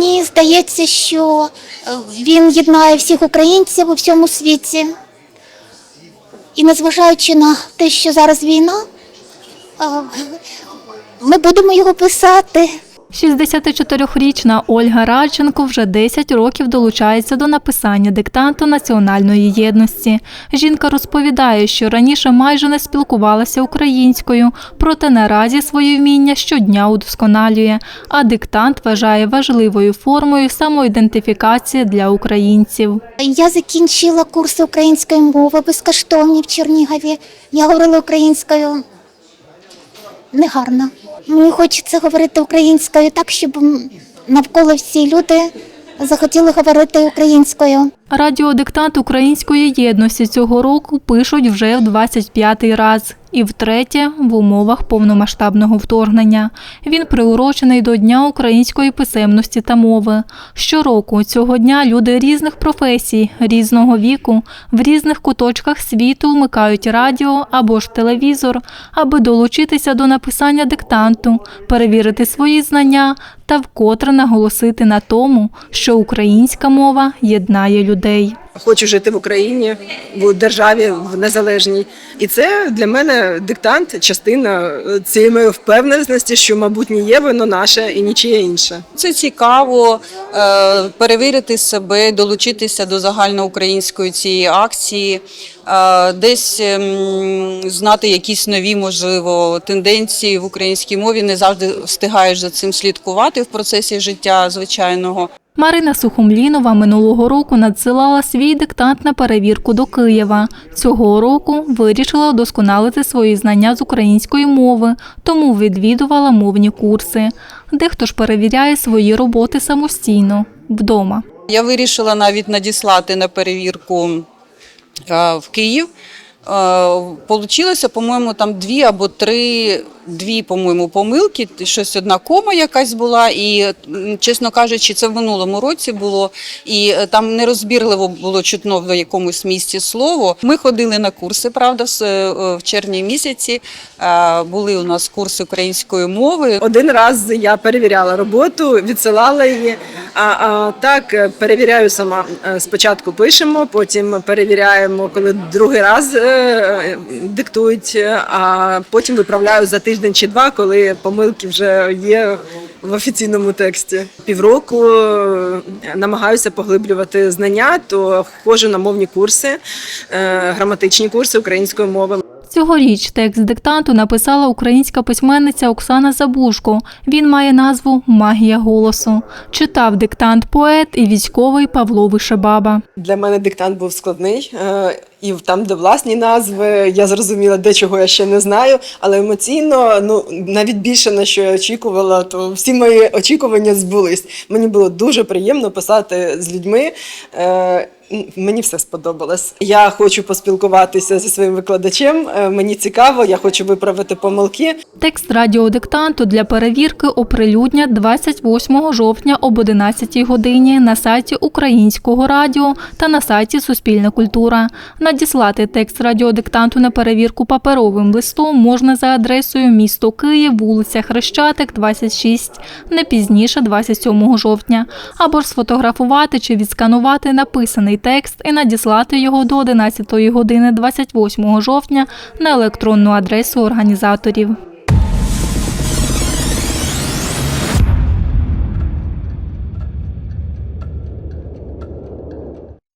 Мені здається, що е, він єднає всіх українців у всьому світі. І незважаючи на те, що зараз війна, е, ми будемо його писати. 64-річна Ольга Радченко вже 10 років долучається до написання диктанту національної єдності. Жінка розповідає, що раніше майже не спілкувалася українською, проте наразі свої вміння щодня удосконалює, а диктант вважає важливою формою самоідентифікації для українців. Я закінчила курси української мови безкоштовні в Чернігові. Я говорила українською негарно. Мені хочеться говорити українською так, щоб навколо всі люди захотіли говорити українською. Радіодиктант української єдності цього року пишуть вже в 25-й раз і втретє в умовах повномасштабного вторгнення. Він приурочений до Дня української писемності та мови. Щороку цього дня люди різних професій, різного віку, в різних куточках світу вмикають радіо або ж телевізор, аби долучитися до написання диктанту, перевірити свої знання та вкотре наголосити на тому, що українська мова єднає людей. Хочу жити в Україні, в державі в незалежній, і це для мене диктант, частина цієї моєї впевненості, що майбутнє є воно наше і нічиє інше. Це цікаво е, перевірити себе, долучитися до загальноукраїнської цієї акції, е, десь ем, знати якісь нові, можливо, тенденції в українській мові. Не завжди встигаєш за цим слідкувати в процесі життя звичайного. Марина Сухомлінова минулого року надсилала свій диктант на перевірку до Києва. Цього року вирішила удосконалити свої знання з української мови, тому відвідувала мовні курси. Дехто ж перевіряє свої роботи самостійно вдома. Я вирішила навіть надіслати на перевірку е, в Київ. Е, Получилося, по-моєму, там дві або три, дві, по-моєму, помилки. Щось одна кома якась була, і, чесно кажучи, це в минулому році було. І е, там нерозбірливо було чутно в якомусь місці слово. Ми ходили на курси, правда, в е, в червні місяці. Е, Були у нас курси української мови. Один раз я перевіряла роботу, відсилала її. А, а так е, перевіряю сама. Е, Спочатку пишемо, потім перевіряємо, коли другий раз е, диктують, е, а потім виправляю за тиждень чи два, коли помилки вже є в офіційному тексті. Півроку е, намагаюся поглиблювати знання, то ходжу на мовні курси, е, граматичні курси української мови. Цьогоріч текст диктанту написала українська письменниця Оксана Забушко. Він має назву Магія голосу. Читав диктант поет і військовий Павло Вишебаба. Для мене диктант був складний, е, і там, де власні назви, я зрозуміла, де чого я ще не знаю. Але емоційно, ну навіть більше на що я очікувала, то всі мої очікування збулись. Мені було дуже приємно писати з людьми. Е, Мені все сподобалось. Я хочу поспілкуватися зі своїм викладачем. е, Мені цікаво, я хочу виправити помилки. Текст радіодиктанту для перевірки оприлюднять 28 жовтня об 11 годині на сайті Українського радіо та на сайті Суспільна культура. Надіслати текст радіодиктанту на перевірку паперовим листом можна за адресою місто Київ, вулиця Хрещатик, 26, не пізніше 27 жовтня, або ж сфотографувати чи відсканувати написаний текст і надіслати його до 11 години 28 жовтня на електронну адресу організаторів.